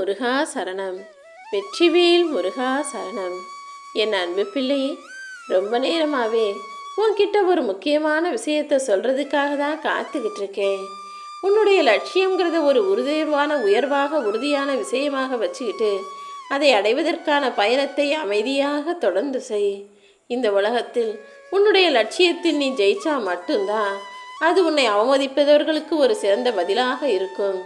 முருகா சரணம். வெற்றிவேல் முருகா சரணம். என் அன்பு பிள்ளையே ரொம்ப நேரமாகவே உன்கிட்ட ஒரு முக்கியமான விஷயத்த சொல்கிறதுக்காக தான் காத்துக்கிட்டு இருக்கேன் உன்னுடைய லட்சியங்கிறத ஒரு உறுதியான உயர்வாக உறுதியான விஷயமாக வச்சுக்கிட்டு அதை அடைவதற்கான பயணத்தை அமைதியாக தொடர்ந்து செய். இந்த உலகத்தில் உன்னுடைய லட்சியத்தில் நீ ஜெயிச்சா மட்டும்தான் அது உன்னை அவமதிப்பதவர்களுக்கு ஒரு சிறந்த பதிலாக இருக்கும்.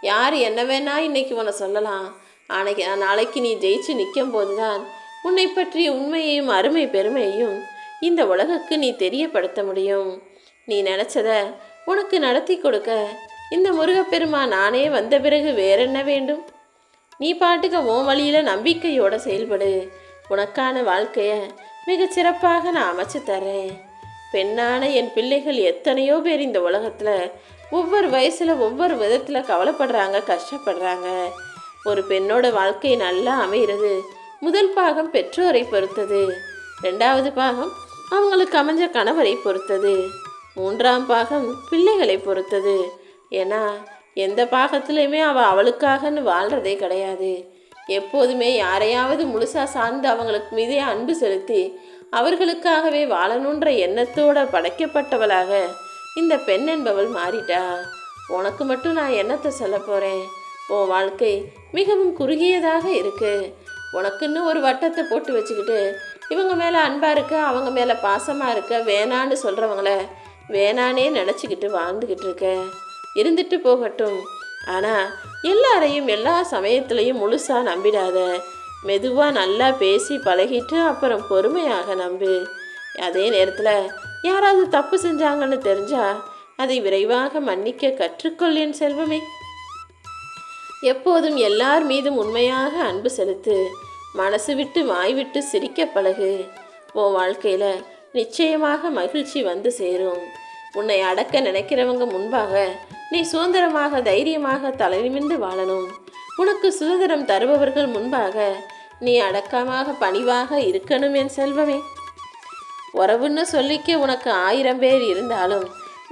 யார் என்ன வேணா இன்னைக்கு உன்னை சொல்லலாம். அன்னைக்கு நாளைக்கு நீ ஜெயிச்சு நிற்கும் போதுதான் உன்னை பற்றிய உண்மையையும் அருமை பெருமையையும் இந்த உலகுக்கு நீ தெரியப்படுத்த முடியும். நீ நினச்சத உனக்கு நடத்தி கொடுக்க இந்த முருகப்பெருமான் நானே வந்த பிறகு வேறென்ன வேண்டும்? நீ பாட்டுக்க உன் வழியில் நம்பிக்கையோடு செயல்படு. உனக்கான வாழ்க்கையை மிகச் சிறப்பாக நான் அமைச்சு தரேன் பெண்ணான என் பிள்ளைகள் எத்தனையோ பேர் இந்த உலகத்தில் ஒவ்வொரு வயசில் ஒவ்வொரு விதத்தில் கவலைப்படுறாங்க கஷ்டப்படுறாங்க. ஒரு பெண்ணோட வாழ்க்கை நல்லா அமைகிறது முதல் பாகம் பெற்றோரை பொறுத்தது. ரெண்டாவது பாகம் அவங்களுக்கு அமைஞ்ச கணவரை பொறுத்தது. மூன்றாம் பாகம் பிள்ளைகளை பொறுத்தது. ஏன்னா எந்த பாகத்துலேயுமே அவள் அவளுக்காகன்னு வாழ்கிறதே கிடையாது. எப்போதுமே யாரையாவது முழுசாக சார்ந்து அவங்களுக்கு மீதே அன்பு செலுத்தி அவர்களுக்காகவே வாழணுன்ற எண்ணத்தோட படைக்கப்பட்டவளாக இந்த பெண் என்பவள் மாறிட்டா. உனக்கு மட்டும் நான் என்னத்தை சொல்ல போகிறேன் உன் வாழ்க்கை மிகவும் குறுகியதாக இருக்கு. உனக்குன்னு ஒரு வட்டத்தை போட்டு வச்சுக்கிட்டு இவங்க மேலே அன்பாக இருக்க அவங்க மேலே பாசமாக இருக்க வேணான்னு சொல்கிறவங்கள வேணானே நினச்சிக்கிட்டு வாழ்ந்துக்கிட்டு இருக்க. இருந்துட்டு போகட்டும். ஆனால் எல்லாரையும் எல்லா சமயத்துலேயும் முழுசாக நம்பிடாத மெதுவாக நல்லா பேசி பழகிட்டு அப்புறம் பொறுமையாக நம்பு. அதே நேரத்தில் யாராவது தப்பு செஞ்சாங்கன்னு தெரிஞ்சா அதை விரைவாக மன்னிக்க கற்றுக்கொள் என் செல்வமே. எப்போதும் எல்லார் மீதும் உண்மையாக அன்பு செலுத்து மனசு விட்டு வாய் விட்டு சிரிக்க பழகு. உன் வாழ்க்கையில் நிச்சயமாக மகிழ்ச்சி வந்து சேரும். உன்னை அடக்க நினைக்கிறவங்க முன்பாக நீ சுதந்திரமாக தைரியமாக தலைநிமிந்து வாழணும். உனக்கு சுதந்திரம் தருபவர்கள் முன்பாக நீ அடக்கமாக பணிவாக இருக்கணும் என் செல்வமே. உறவுன்னு சொல்லிக்க உனக்கு ஆயிரம் பேர் இருந்தாலும்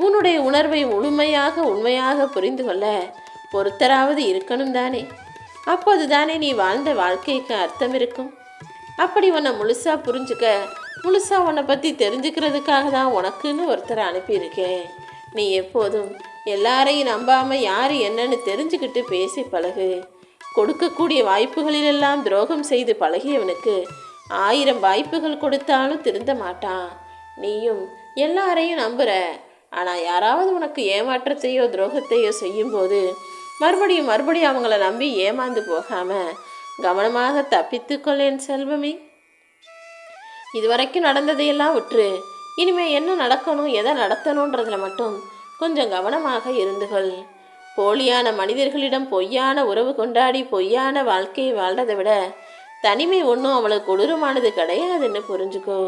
உன்னுடைய உணர்வை முழுமையாக உண்மையாக புரிந்து கொள்ள பொறுத்தராவது இருக்கணும் தானே. அப்போது தானே நீ வாழ்ந்த வாழ்க்கைக்கு அர்த்தம் இருக்கும். அப்படி உன்னை முழுசாக புரிஞ்சுக்க முழுசாக உன்னை பற்றி தெரிஞ்சுக்கிறதுக்காக தான் உனக்குன்னு ஒருத்தரை அனுப்பியிருக்கேன். நீ எப்போதும் எல்லாரையும் நம்பாமல் யார் என்னன்னு தெரிஞ்சுக்கிட்டு பேசி பழகு. கொடுக்கக்கூடிய வாய்ப்புகளிலெல்லாம் துரோகம் செய்து பழகியவனுக்கு ஆயிரம் வாய்ப்புகள் கொடுத்தாலும் திருந்த மாட்டான். நீயும் எல்லாரையும் நம்புற. ஆனால் யாராவது உனக்கு ஏமாற்றத்தையோ துரோகத்தையோ செய்யும்போது மறுபடியும் மறுபடியும் அவங்கள நம்பி ஏமாந்து போகாம கவனமாக தப்பித்துக்கொள்ளேன் செல்வமே. இதுவரைக்கும் நடந்ததையெல்லாம் விட்டுரு இனிமே என்ன நடக்கணும் எதை நடத்தணுன்றதுல மட்டும் கொஞ்சம் கவனமாக இருந்துகள் போலியான மனிதர்களிடம் பொய்யான உறவு கொண்டாடி பொய்யான வாழ்க்கையை வாழ்றதை விட தனிமை ஒன்றும் அவளுக்கு கொடூரமானது கிடையாதுன்னு புரிஞ்சுக்கோ.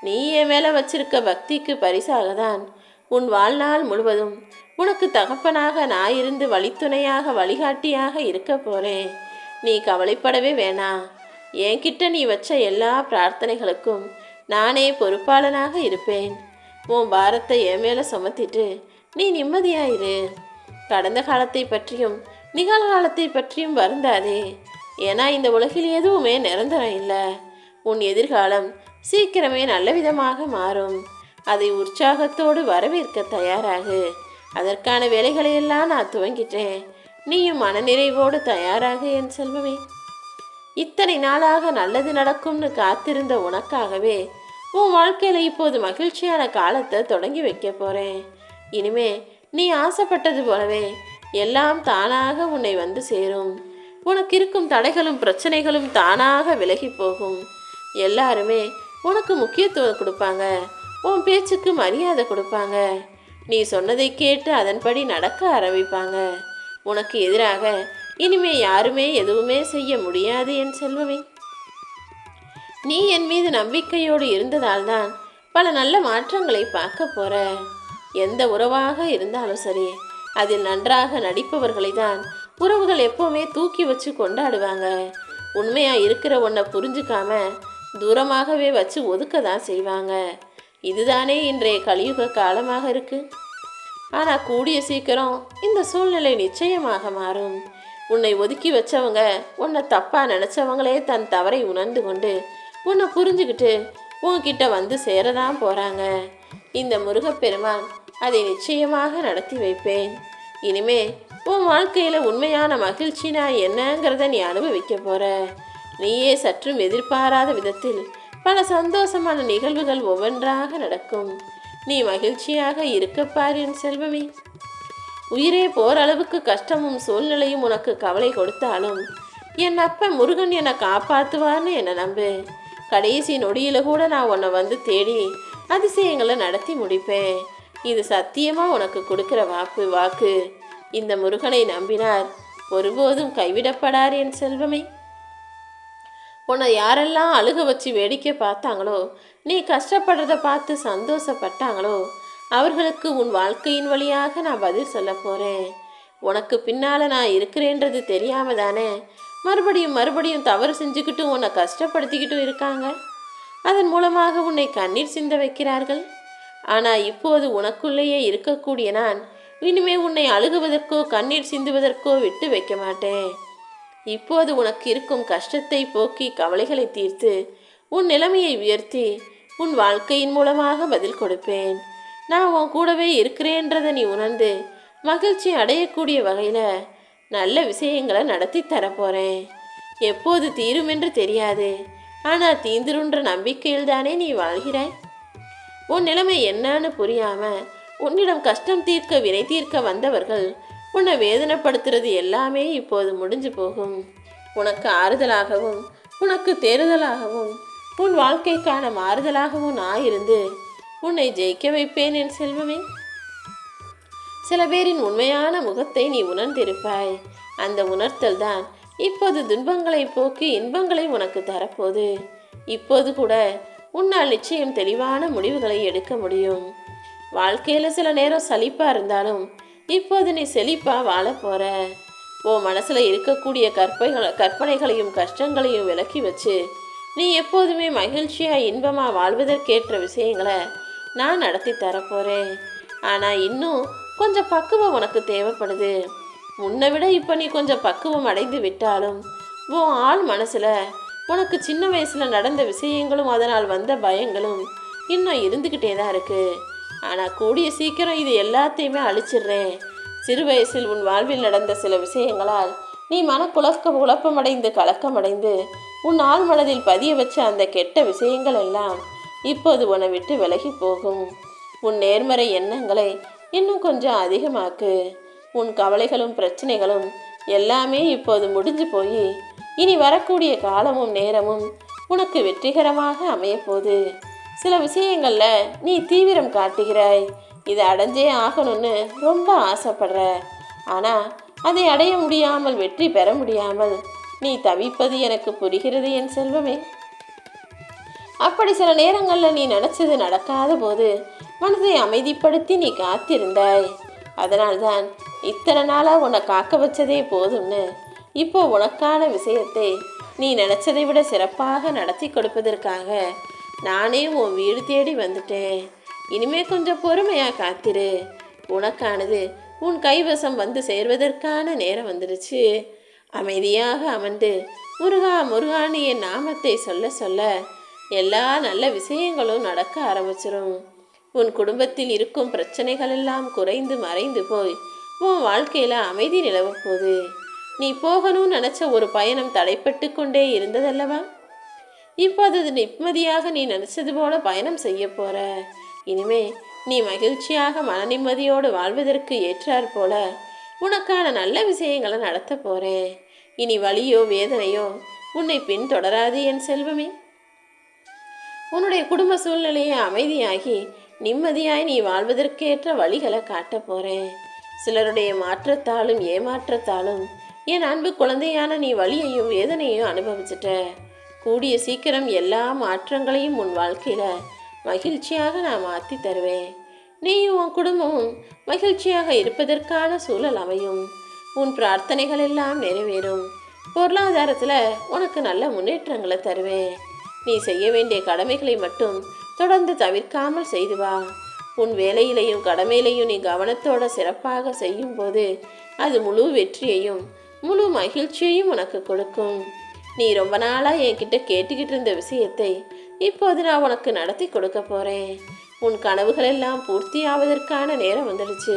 நீ என் மேலே வச்சிருக்க பக்திக்கு பரிசாக தான் உன் வாழ்நாள் முழுவதும் உனக்கு தகப்பனாக நான் இருந்து வழித்துணையாக வழிகாட்டியாக இருக்க போறேன். நீ கவலைப்படவே வேணாம் என்கிட்ட நீ வச்ச எல்லா பிரார்த்தனைகளுக்கும் நானே பொறுப்பாளனாக இருப்பேன். உன் பாரத்தை என் மேலே சுமத்திட்டு நீ நிம்மதியாயிரு. கடந்த காலத்தை பற்றியும் நிகழ்காலத்தை பற்றியும் வருந்தாதே. ஏன்னா இந்த உலகில் எதுவுமே நிரந்தரம் இல்லை. உன் எதிர்காலம் சீக்கிரமே நல்ல விதமாக மாறும். அதை உற்சாகத்தோடு வரவேற்க தயாராகு. அதற்கான வேலைகளை எல்லாம் நான் துவங்கிட்டேன். நீயும் மனநிறைவோடு தயாராக என் செல்வமே. இத்தனை நாளாக நல்லது நடக்கும்னு காத்திருந்த உனக்காகவே உன் வாழ்க்கையில் இப்போது மகிழ்ச்சியான காலத்தை தொடங்கி வைக்க போகிறேன் இனிமே நீ ஆசைப்பட்டது போலவே எல்லாம் தானாக உன்னை வந்து சேரும். உனக்கு இருக்கும் தடைகளும் பிரச்சனைகளும் தானாக விலகி போகும். எல்லாருமே உனக்கு முக்கியத்துவம் கொடுப்பாங்க. உன் பேச்சுக்கு மரியாதை கொடுப்பாங்க. நீ சொன்னதை கேட்டு அதன்படி நடக்க ஆரம்பிப்பாங்க. உனக்கு எதிராக இனிமே யாருமே எதுவுமே செய்ய முடியாது என் செல்வமே. நீ என் மீது நம்பிக்கையோடு இருந்ததால்தான் பல நல்ல மாற்றங்களை பார்க்க போற. எந்த உறவாக இருந்தாலும் சரி அதில் நன்றாக நடிப்பவர்களை தான் உறவுகள் எப்போவுமே தூக்கி வச்சு கொண்டாடுவாங்க. உண்மையாக இருக்கிற ஒன்றை புரிஞ்சுக்காம தூரமாகவே வச்சு ஒதுக்க தான் செய்வாங்க. இதுதானே இன்றைய கலியுக காலமாக இருக்கு. ஆனால் கூடிய சீக்கிரம் இந்த சூழ்நிலை நிச்சயமாக மாறும். உன்னை ஒதுக்கி வச்சவங்க உன்னை தப்பாக நினச்சவங்களே தன் தவறை உணர்ந்து கொண்டு உன்னை புரிஞ்சுக்கிட்டு உன்கிட்ட வந்து சேரதான் போகிறாங்க இந்த முருகப்பெருமான் அதை நிச்சயமாக நடத்தி வைப்பேன். இனிமே உன் வாழ்க்கையில் உண்மையான மகிழ்ச்சி நான் என்னங்கிறத நீ அனுபவிக்க போற. நீயே சற்றும் எதிர்பாராத விதத்தில் பல சந்தோஷமான நிகழ்வுகள் ஒவ்வொன்றாக நடக்கும். நீ மகிழ்ச்சியாக இருக்கப்பார் என் செல்வமே. உயிரே போரளவுக்கு கஷ்டமும் சூழ்நிலையும் உனக்கு கவலை கொடுத்தாலும் என் அப்ப முருகன் என்னை காப்பாற்றுவார்னு என்னை நம்பு. கடைசி நொடியில் கூட நான் உன்னை வந்து தேடி அதிசயங்களை நடத்தி முடிப்பேன். இது சத்தியமா உனக்கு கொடுக்கிற வாக்கு வாக்கு. இந்த முருகனை நம்பினார். ஒருபோதும் கைவிடப்படார் என் செல்வமே. உன்னை யாரெல்லாம் அழுக வச்சு வேடிக்கை பார்த்தாங்களோ நீ கஷ்டப்படுறத பார்த்து சந்தோஷப்பட்டாங்களோ அவர்களுக்கு உன் வாழ்க்கையின் வழியாக நான் பதில் சொல்ல போகிறேன் உனக்கு பின்னால் நான் இருக்கிறேன்றது தெரியாம தானே மறுபடியும் மறுபடியும் தவறு செஞ்சுக்கிட்டும் உன்னை கஷ்டப்படுத்திக்கிட்டும் இருக்காங்க? அதன் மூலமாக உன்னை கண்ணீர் சிந்த வைக்கிறார்கள். ஆனால் இப்போது உனக்குள்ளேயே இருக்கக்கூடிய நான் இனிமே உன்னை அழுகுவதற்கோ கண்ணீர் சிந்துவதற்கோ விட்டு வைக்க மாட்டேன். இப்போது உனக்கு இருக்கும் கஷ்டத்தை போக்கி கவலைகளை தீர்த்து உன் நிலைமையை உயர்த்தி உன் வாழ்க்கையின் மூலமாக பதில் கொடுப்பேன். நான் உன் கூடவே இருக்கிறேன்றதை நீ உணர்ந்து மகிழ்ச்சி அடையக்கூடிய வகையில் நல்ல விஷயங்களை நடத்தி தரப்போகிறேன் எப்போது தீரும் என்று தெரியாது. ஆனால் தீந்துருன்ற நம்பிக்கையில் தானே நீ வாழ்கிறாய்? உன் நிலைமை என்னன்னு புரியாம உன்னிடம் கஷ்டம் தீர்க்க வினை தீர்க்க வந்தவர்கள் உன்னை வேதனைப்படுத்துறது எல்லாமே இப்போது முடிஞ்சு போகும். உனக்கு ஆறுதலாகவும் உனக்கு தேறுதலாகவும் உன் வாழ்க்கைக்கான மாறுதலாகவும் நான் இருந்து உன்னை ஜெயிக்க வைப்பேன் என் செல்வமே. சில பேரின் உண்மையான முகத்தை நீ உணர்ந்திருப்பாய். அந்த உணர்த்தல் தான் இப்போது துன்பங்களை போக்கி இன்பங்களை உனக்கு தரப்போது இப்போது கூட உன்னால் நிச்சயம் தெளிவான முடிவுகளை எடுக்க முடியும். வாழ்க்கையில் சில நேரம் சலிப்பா இருந்தாலும் இப்போது நீ செழிப்பா வாழ போற. உன் மனசுல இருக்கக்கூடிய கற்பைகள் கற்பனைகளையும் கஷ்டங்களையும் விலக்கி வச்சு நீ எப்போதுமே மகிழ்ச்சியா இன்பமா வாழ்வதற்கேற்ற விஷயங்களை நான் நடத்தி தரப்போறேன் ஆனா இன்னும் கொஞ்சம் பக்குவம் உனக்கு தேவைப்படுது. முன்னை விட இப்போ நீ கொஞ்சம் பக்குவம் அடைந்து விட்டாலும் உன் ஆள் மனசுல உனக்கு சின்ன வயசுல நடந்த விஷயங்களும் அதனால் வந்த பயங்களும் இன்னும் இருந்துக்கிட்டே தான் இருக்கு. ஆனால் கூடிய சீக்கிரம் இது எல்லாத்தையுமே அழிச்சிடுறேன் சிறு வயசில் உன் வாழ்வில் நடந்த சில விஷயங்களால் நீ மனக்குழக்க குழப்பமடைந்து கலக்கமடைந்து உன் ஆள் மனதில் பதிய வச்ச அந்த கெட்ட விஷயங்கள் எல்லாம் இப்போது உன்னை விட்டு விலகி போகும். உன் நேர்மறை எண்ணங்களை இன்னும் கொஞ்சம் அதிகமாக்கு. உன் கவலைகளும் பிரச்சனைகளும் எல்லாமே இப்போது முடிஞ்சு போய் இனி வரக்கூடிய காலமும் நேரமும் உனக்கு வெற்றிகரமாக அமையப்போகுது. சில விஷயங்கள்ல நீ தீவிரம் காட்டுகிறாய். இதை அடைஞ்சே ஆகணும்னு ரொம்ப ஆசைப்படுற. ஆனா அதை அடைய முடியாமல் வெற்றி பெற முடியாமல் நீ தவிப்பது எனக்கு புரிகிறது என் செல்வமே. அப்படி சில நேரங்களில் நீ நினச்சது நடக்காத போது மனதை அமைதிப்படுத்தி நீ காத்திருந்தாய். அதனால்தான் இத்தனை நாளாக உன்னை காக்க வச்சதே போதும்னு இப்போ உனக்கான விஷயத்தை நீ நினச்சதை விட சிறப்பாக நடத்தி கொடுப்பதற்காக நானே உன் வீடு தேடி வந்துட்டேன். இனிமே கொஞ்சம் பொறுமையாக காத்திரு. உனக்கானது உன் கைவசம் வந்து சேர்வதற்கான நேரம் வந்துடுச்சு. அமைதியாக அமர்ந்து முருகா முருகான்னு என் நாமத்தை சொல்ல சொல்ல எல்லா நல்ல விஷயங்களும் நடக்க ஆரம்பிச்சிடும் உன் குடும்பத்தில் இருக்கும் பிரச்சனைகள் எல்லாம் குறைந்து மறைந்து போய் உன் வாழ்க்கையில் அமைதி நிலவப் போகுது. நீ போகணும்னு நினச்ச ஒரு பயணம் தடைப்பட்டு கொண்டே இருந்ததல்லவா? இப்போ அது நிம்மதியாக நீ நினச்சது போல பயணம் செய்ய போற. இனிமே நீ மகிழ்ச்சியாக மன நிம்மதியோடு வாழ்வதற்கு ஏற்றாற் போல உனக்கான நல்ல விஷயங்களை நடத்த போறேன். இனி வலியோ வேதனையோ உன்னை பின்தொடராது என் செல்வமே. உன்னுடைய குடும்ப சூழ்நிலையை அமைதியாகி நிம்மதியாய் நீ வாழ்வதற்கேற்ற வழிகளை காட்டப் போறேன். சிலருடைய மாற்றத்தாலும் ஏமாற்றத்தாலும் என் அன்பு குழந்தையான நீ வழியையும் வேதனையும் அனுபவிச்சிட்ட. கூடிய சீக்கிரம் எல்லா மாற்றங்களையும் உன் வாழ்க்கையில் மகிழ்ச்சியாக நான் மாற்றி தருவேன். நீயும் உன் குடும்பமும் மகிழ்ச்சியாக இருப்பதற்கான சூழல் அமையும். உன் பிரார்த்தனைகள் எல்லாம் நிறைவேறும். பொருளாதாரத்தில் உனக்கு நல்ல முன்னேற்றங்களை தருவேன். நீ செய்ய வேண்டிய கடமைகளை மட்டும் தொடர்ந்து தவிர்க்காமல் செய்து வா. உன் வேலையிலையும் கடமையிலையும் நீ கவனத்தோட சிறப்பாக செய்யும் போது அது முழு வெற்றியையும் முழு மகிழ்ச்சியையும் உனக்கு கொடுக்கும். நீ ரொம்ப நாளாக என்கிட்ட கேட்டுக்கிட்டு இருந்த விஷயத்தை இப்போது நான் உனக்கு நடத்தி கொடுக்க போகிறேன் உன் கனவுகள் எல்லாம் பூர்த்தி ஆவதற்கான நேரம் வந்துடுச்சு.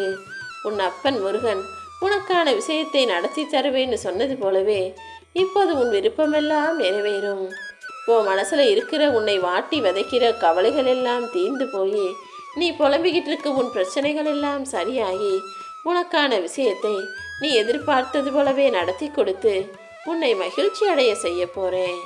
உன் அப்பன் முருகன் உனக்கான விஷயத்தை நடத்தி தருவேன்னு சொன்னது போலவே இப்போது உன் விருப்பமெல்லாம் நிறைவேறும். உன் மனசில் இருக்கிற உன்னை வாட்டி விதைக்கிற கவலைகள் எல்லாம் தீர்ந்து போய் நீ புலம்பிக்கிட்டு இருக்க உன் பிரச்சனைகள் எல்லாம் சரியாகி உனக்கான விஷயத்தை நீ எதிர்பார்த்தது போலவே நடத்தி கொடுத்து உன்னை மகிழ்ச்சி அடைய செய்ய போறேன்.